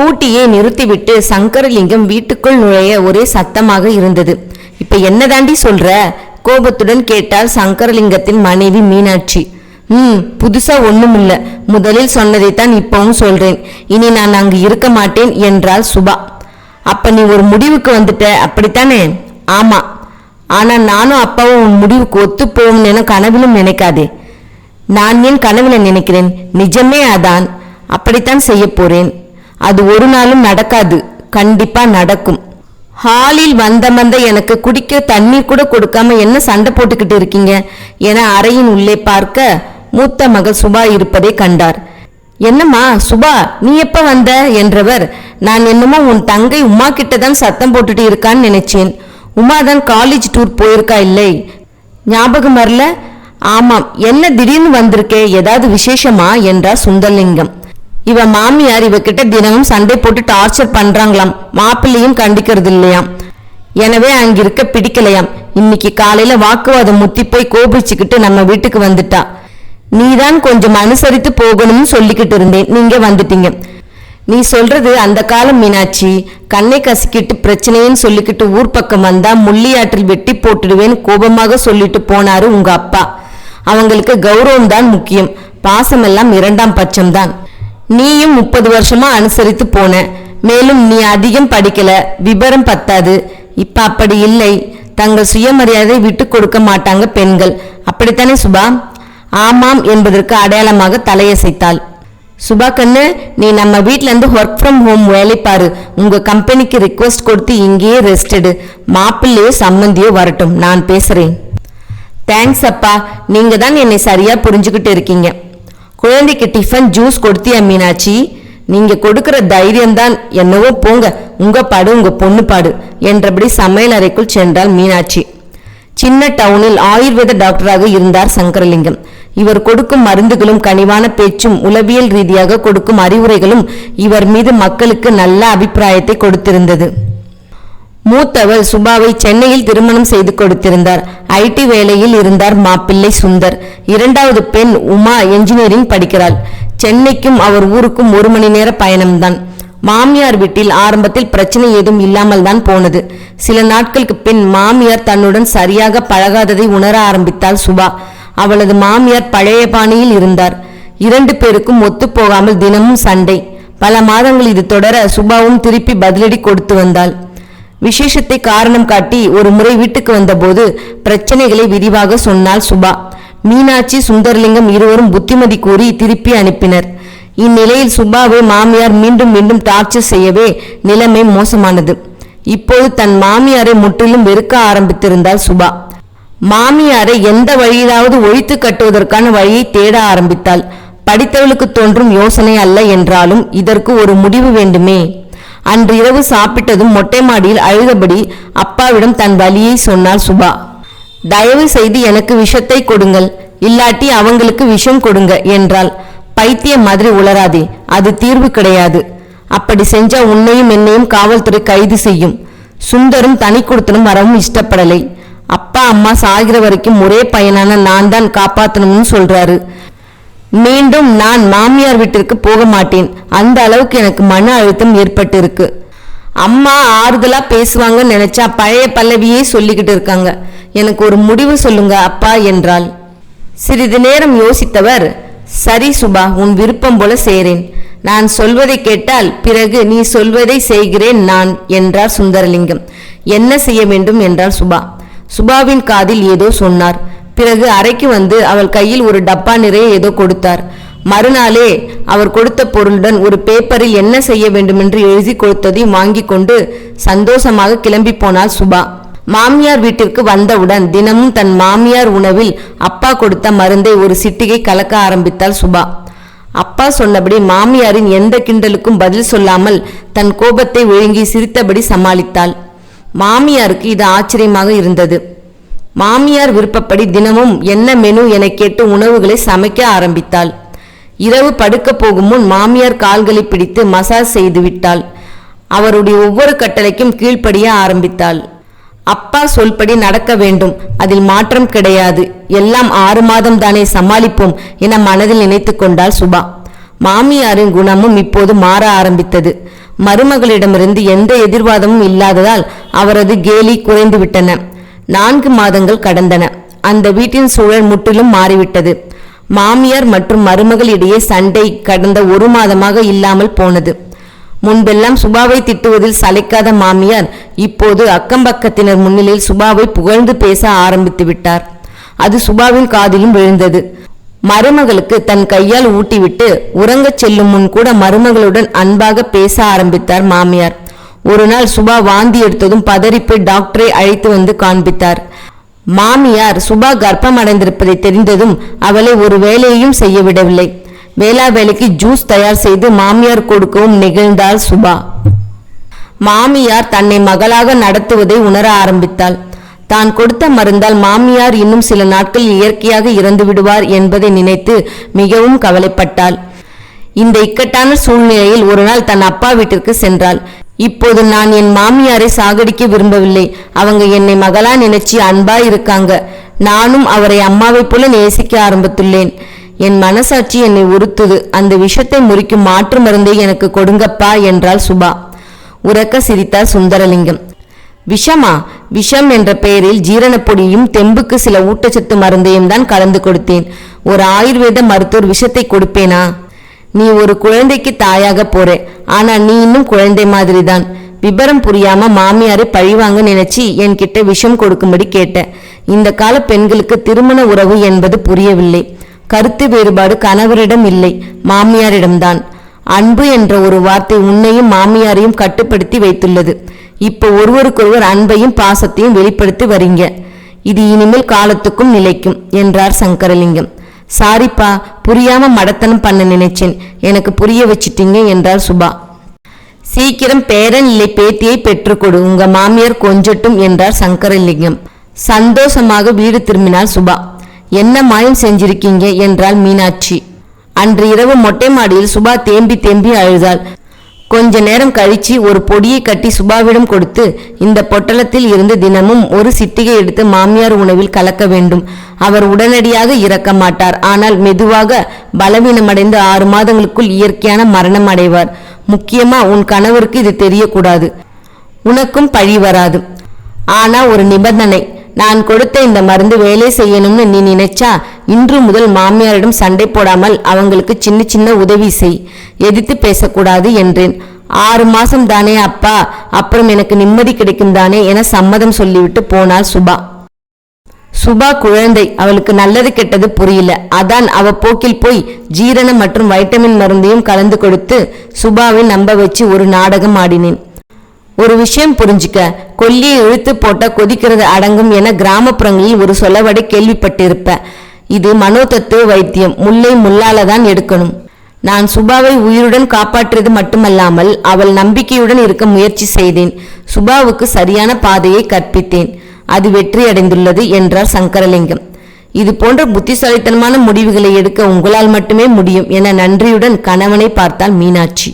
ஸ்கூட்டியை நிறுத்திவிட்டு சங்கரலிங்கம் வீட்டுக்குள் நுழைய ஒரே சத்தமாக இருந்தது. இப்ப என்னதாண்டி சொல்ற? கோபத்துடன் கேட்டால் சங்கரலிங்கத்தின் மனைவி மீனாட்சி. ம் புதுசா ஒண்ணுமில்ல. முதலில் சொன்னதைத்தான் இப்பவும் சொல்றேன். இனி நான் அங்கு இருக்க மாட்டேன் என்றாள் சுபா. அப்ப நீ ஒரு முடிவுக்கு வந்துட்ட. அப்படித்தானே? ஆமா. ஆனா நானும் அப்பாவும் உன் முடிவுக்கு ஒத்து போகும்னு கனவிலும் நினைக்காதே. நான் ஏன் கனவுல நினைக்கிறேன்? நிஜமே அதான். அப்படித்தான் செய்ய போறேன். அது ஒரு நாளும் நடக்காது. கண்டிப்பா நடக்கும். ஹாலில் வந்த வந்த எனக்கு குடிக்க தண்ணீர் கூட கொடுக்காம என்ன சண்டை போட்டுக்கிட்டு இருக்கீங்க? என அறையின் உள்ளே பார்க்க மூத்த மகள் சுபா இருப்பதை கண்டார். என்னம்மா சுபா நீ எப்ப வந்த? என்றவர் நான் என்னமோ உன் தங்கை உமா கிட்ட தான் சத்தம் போட்டுட்டு இருக்கான்னு நினைச்சேன். உமா தான் காலேஜ் டூர் போயிருக்கா இல்லை? ஞாபகம் வரல? ஆமாம் என்ன திடீர்னு வந்திருக்கே? ஏதாவது விசேஷமா? என்றார் சுந்தரலிங்கம். இவ மாமியார் இவகிட்ட தினமும் சண்டை போட்டு டார்ச்சர் பண்றாங்களாம். மாப்பிள்ளையும் கண்டிக்கிறது இல்லையாம் எனவே அங்கிருக்க பிடிக்கலையாம். இன்னைக்கு காலையில வாக்குவாதம் முத்தி போய் கோபிச்சுக்கிட்டு நம்ம வீட்டுக்கு வந்துட்டா. நீதான் கொஞ்சம் அனுசரித்து போகணும்னு சொல்லிக்கிட்டு இருந்தேன். நீங்க வந்துட்டீங்க. நீ சொல்றது அந்த காலம் மீனாட்சி. கண்ணை கசிக்கிட்டு பிரச்சனைன்னு சொல்லிக்கிட்டு ஊர் பக்கம் வந்தா முள்ளியாற்றில் வெட்டி போட்டுடுவேன்னு கோபமாக சொல்லிட்டு போனாரு உங்க அப்பா. அவங்களுக்கு கௌரவம் தான் முக்கியம். பாசமெல்லாம் இரண்டாம் பட்சம்தான். நீயும் முப்பது வருஷமா அனுசரித்து போன. மேலும் நீ அதிகம் படிக்கல. விபரம் பத்தாது. இப்ப அப்படி இல்லை. தங்கள் சுயமரியாதை விட்டு கொடுக்க மாட்டாங்க பெண்கள். அப்படித்தானே சுபா? ஆமாம் என்பதற்கு அடையாளமாக தலையசைத்தாள். சுபா கண்ணு நீ நம்ம வீட்டிலேருந்து ஒர்க் ஃப்ரம் ஹோம் வேலை பாரு. உங்க கம்பெனிக்கு ரிக்வஸ்ட் கொடுத்து இங்கேயே ரெஸ்ட் எடு. மாப்பிள்ளையோ சம்மந்தியோ வரட்டும். நான் பேசுறேன். தேங்க்ஸ் அப்பா. நீங்க தான் என்னை சரியா புரிஞ்சுக்கிட்டு இருக்கீங்க. குழந்தைக்கு டிஃபன் ஜூஸ் கொடுத்தியா மீனாட்சி? நீங்க கொடுக்கிற தைரியம்தான் என்னவோ போங்க. உங்க பாடு உங்க பொண்ணு பாடு என்றபடி சமையல் அறைக்குள் சென்றாள் மீனாட்சி. சின்ன டவுனில் ஆயுர்வேத டாக்டராக இருந்தார் சங்கரலிங்கம். இவர் கொடுக்கும் மருந்துகளும் கனிவான பேச்சும் உளவியல் ரீதியாக கொடுக்கும் அறிவுரைகளும் இவர் மீது மக்களுக்கு நல்ல அபிப்பிராயத்தை கொடுத்திருந்தது. மூத்தவர் சுபாவை சென்னையில் திருமணம் செய்து கொடுத்திருந்தார். ஐடி வேலையில் இருந்தார் மாப்பிள்ளை சுந்தர். இரண்டாவது பெண் உமா என்ஜினியரிங் படிக்கிறாள். சென்னைக்கும் அவர் ஊருக்கும் ஒரு மணி நேர பயணம்தான். மாமியார் வீட்டில் ஆரம்பத்தில் பிரச்சனை ஏதும் இல்லாமல் தான் போனது. சில நாட்களுக்கு பின் மாமியார் தன்னுடன் சரியாக பழகாததை உணர ஆரம்பித்தாள் சுபா. அவளது மாமியார் பழைய பாணியில் இருந்தார். இரண்டு பேருக்கும் ஒத்துப்போகாமல் தினமும் சண்டை. பல மாதங்கள் இது தொடர சுபாவும் திருப்பி பதிலடி கொடுத்து வந்தாள். விசேஷத்தை காரணம் காட்டி ஒரு முறை வீட்டுக்கு வந்தபோது பிரச்சனைகளை விரிவாக சொன்னாள் சுபா. மீனாட்சி சுந்தரலிங்கம் இருவரும் புத்திமதி கூறி திருப்பி அனுப்பினர். இந்நிலையில் சுபாவை மாமியார் மீண்டும் மீண்டும் டார்ச்சர் செய்யவே நிலைமை மோசமானது. இப்போது தன் மாமியாரை முற்றிலும் வெறுக்க ஆரம்பித்திருந்தாள் சுபா. மாமியாரை எந்த வழியிலாவது ஒழித்து கட்டுவதற்கான வழியை தேட ஆரம்பித்தாள். படித்தவளுக்கு தோன்றும் யோசனை அல்ல என்றாலும் இதற்கு ஒரு முடிவு வேண்டுமே. அன்று இரவு சாப்பிட்டதும் மொட்டை மாடியில் அழுதபடி அப்பாவிடம் தன் வலியை சொன்னாள் சுபா. தயவு செய்து எனக்கு விஷத்தை கொடுங்கள். இல்லாட்டி அவங்களுக்கு விஷம் கொடுங்க என்றாள். பைத்திய மாதிரி உளராதே அது தீர்வு கிடையாது. அப்படி செஞ்சா உன்னையும் என்னையும் காவல்துறை கைது செய்யும். சுந்தரும் தனி கொடுத்தனும் வரவும் இஷ்டப்படலை. அப்பா அம்மா சாகிற வரைக்கும் ஒரே பையனான நான் தான் காப்பாத்தணும்னு சொல்றாரு. மீண்டும் நான் மாமியார் வீட்டிற்கு போக மாட்டேன். அந்த அளவுக்கு எனக்கு மன அழுத்தம் ஏற்பட்டு இருக்கு அம்மா ஆறுதலா பேசுவாங்கன்னு நினைச்சா பழைய பல்லவியே சொல்லிக்கிட்டு இருக்காங்க. எனக்கு ஒரு முடிவு சொல்லுங்க அப்பா என்றாள். சிறிது நேரம் யோசித்தவர் சரி சுபா உன் விருப்பம் போல செய்கிறேன் நான் சொல்வதை கேட்டால் பிறகு நீ சொல்வதை செய்கிறேன் நான் என்றார் சுந்தரலிங்கம். என்ன செய்ய வேண்டும்? என்றார் சுபா. சுபாவின் காதில் ஏதோ சொன்னார். பிறகு அறைக்கு வந்து அவள் கையில் ஒரு டப்பா நிறைய ஏதோ கொடுத்தார். மறுநாளே அவர் கொடுத்த பொருளுடன் ஒரு பேப்பரில் என்ன செய்ய வேண்டுமென்று எழுதி கொடுத்ததையும் வாங்கி கொண்டு சந்தோஷமாக கிளம்பி போனாள் சுபா. மாமியார் வீட்டிற்கு வந்தவுடன் தினமும் தன் மாமியார் உணவில் அப்பா கொடுத்த மருந்தை ஒரு சிட்டிகை கலக்க ஆரம்பித்தாள் சுபா. அப்பா சொன்னபடி மாமியாரின் எந்த கிண்டலுக்கும் பதில் சொல்லாமல் தன் கோபத்தை விழுங்கி சிரித்தபடி சமாளித்தாள். மாமியாருக்கு இது ஆச்சரியமாக இருந்தது. மாமியார் விருப்பப்படி தினமும் என்ன மெனு என கேட்டு உணவுகளை சமைக்க ஆரம்பித்தாள். இரவு படுக்க போகும் முன் மாமியார் கால்களை பிடித்து மசாஜ் செய்து விட்டாள். அவருடைய ஒவ்வொரு கட்டளைக்கும் கீழ்ப்படிய ஆரம்பித்தாள். அப்பா சொல்படி நடக்க வேண்டும். அதில் மாற்றம் கிடையாது. எல்லாம் ஆறு மாதம் தானே சமாளிப்போம் என மனதில் நினைத்து கொண்டாள் சுபா. மாமியாரின் குணமும் இப்போது மாற ஆரம்பித்தது. மருமகளிடமிருந்து எந்த எதிர்வாதமும் இல்லாததால் அவரது கேலி குறைந்துவிட்டன நான்கு மாதங்கள் கடந்தன. அந்த வீட்டின் சூழல் முற்றிலும் மாறிவிட்டது. மாமியார் மற்றும் மருமகள் இடையே சண்டை கடந்த ஒரு மாதமாக இல்லாமல் போனது. முன்பெல்லாம் சுபாவை திட்டுவதில் சளைக்காத மாமியார் இப்போது அக்கம்பக்கத்தினர் முன்னிலையில் சுபாவை புகழ்ந்து பேச ஆரம்பித்து விட்டார். அது சுபாவின் காதிலும் விழுந்தது. மருமகளுக்கு தன் கையால் ஊட்டிவிட்டு உறங்கச் செல்லும் முன் கூட மருமகளுடன் அன்பாக பேச ஆரம்பித்தார் மாமியார். ஒரு நாள் சுபா வாந்தி எடுத்ததும் பதறிப்போய் டாக்டரை அழைத்து வந்து காண்பித்தார். மாமியார் சுபா கர்ப்பம் அடைந்திருப்பதை தெரிந்ததும் அவளை ஒரு வேலையையும் செய்ய விடவில்லை வேளா வேலைக்கு ஜூஸ் தயார் செய்து மாமியார் கொடுக்கவும் நிகழ்ந்தாள் சுபா. மாமியார் தன்னை மகளாக நடத்துவதை உணர ஆரம்பித்தாள். தான் கொடுத்த மருந்தால் மாமியார் இன்னும் சில நாட்கள் இயற்கையாக இறந்து விடுவார் என்பதை நினைத்து மிகவும் கவலைப்பட்டாள். இந்த இக்கட்டான சூழ்நிலையில் ஒரு நாள் தன் அப்பா வீட்டிற்கு சென்றாள். இப்போது நான் என் மாமியாரை சாகடிக்க விரும்பவில்லை. அவங்க என்னை மகளா நினைச்சு அன்பா இருக்காங்க. நானும் அவரை அம்மாவைப் போல நேசிக்க ஆரம்பித்துள்ளேன். என் மனசாட்சி என்னை உறுத்துது. அந்த விஷத்தை முறிக்கும் மாற்று மருந்தை எனக்கு கொடுங்கப்பா என்றாள் சுபா. உறக்க சிரித்தார் சுந்தரலிங்கம். விஷமா விஷம் என்ற பெயரில் ஜீரணப்பொடியும் தெம்புக்கு சில ஊட்டச்சத்து மருந்தையும் தான் கலந்து கொடுத்தேன். ஒரு ஆயுர்வேத மருத்துவர் விஷத்தை கொடுப்பேனா? நீ ஒரு குழந்தைக்கு தாயாக போற. ஆனா நீ இன்னும் குழந்தை மாதிரி தான் விபரம் புரியாம மாமியாரை பழிவாங்க நினைச்சு என்கிட்ட விஷம் கொடுக்கும்படி கேட்ட இந்த கால பெண்களுக்கு திருமண உறவு என்பது புரியவில்லை. கருத்து வேறுபாடு கணவரிடம் இல்லை மாமியாரிடம்தான். அன்பு என்ற ஒரு வார்த்தை உன்னையும் மாமியாரையும் கட்டுப்படுத்தி வைத்துள்ளது. இப்போ ஒருவருக்கொருவர் அன்பையும் பாசத்தையும் வெளிப்படுத்தி வரீங்க இது இனிமேல் காலத்துக்கும் நிலைக்கும் என்றார் சங்கரலிங்கம். சாரிப்பா புரியாம மடத்தனம் பண்ண நினைச்சேன். எனக்கு புரிய வச்சிட்டீங்க என்றார் சுபா. சீக்கிரம் பேரன் இல்லை பேத்தியை பெற்றுக்கொடு உங்க மாமியார் கொஞ்சட்டும் என்றார் சங்கரலிங்கம். சந்தோஷமாக வீடு திரும்பினார் சுபா. என்ன மாயம் செஞ்சிருக்கீங்க? என்றாள் மீனாட்சி. அன்று இரவு மொட்டை மாடியில் சுபா தேம்பி தேம்பி அழுதாள். கொஞ்ச நேரம் கழிச்சு ஒரு பொடியை கட்டி சுபாவிடம் கொடுத்து இந்த பொட்டலத்தில் இருந்து தினமும் ஒரு சிட்டிகை எடுத்து மாமியார் உணவில் கலக்க வேண்டும். அவர் உடனடியாக இறக்க மாட்டார். ஆனால் மெதுவாக பலவீனமடைந்து ஆறு மாதங்களுக்குள் இயற்கையான மரணம் அடைவார். முக்கியமா உன் கணவருக்கு இது தெரியக்கூடாது. உனக்கும் பழி வராது. ஆனா ஒரு நிபந்தனை. நான் கொடுத்த இந்த மருந்து வேலை செய்யணும்னு நீ நினைச்சா இன்று முதல் மாமியாரிடம் சண்டை போடாமல் அவங்களுக்கு சின்ன சின்ன உதவி செய். எதிர்த்து பேசக்கூடாது என்றேன். ஆறு மாசம் தானே அப்பா அப்புறம் எனக்கு நிம்மதி கிடைக்கும் தானே என சம்மதம் சொல்லிவிட்டு போனாள் சுபா. சுபா குழந்தை அவளுக்கு நல்லது கெட்டது புரியல. அதான் அவ போக்கில் போய் ஜீரண மற்றும் வைட்டமின் மருந்தையும் கலந்து கொடுத்து சுபாவை நம்ப வச்சு ஒரு நாடகம் ஆடினேன். ஒரு விஷயம் புரிஞ்சுக்க கொல்லியை இழுத்து போட்ட கொதிக்கிறது அடங்கும் என கிராமப்புறங்களில் ஒரு சொல்லவடை கேள்விப்பட்டிருப்ப. இது மனோதத்துவ வைத்தியம் முல்லை முள்ளால தான் எடுக்கணும். நான் சுபாவை உயிருடன் காப்பாற்றியது மட்டுமல்லாமல் அவள் நம்பிக்கையுடன் இருக்க முயற்சி செய்தேன். சுபாவுக்கு சரியான பாதையை கற்பித்தேன். அது வெற்றியடைந்துள்ளது என்றார் சங்கரலிங்கம். இது போன்ற புத்திசாலித்தனமான முடிவுகளை எடுக்க உங்களால் மட்டுமே முடியும் என நன்றியுடன் கணவனை பார்த்தாள் மீனாட்சி.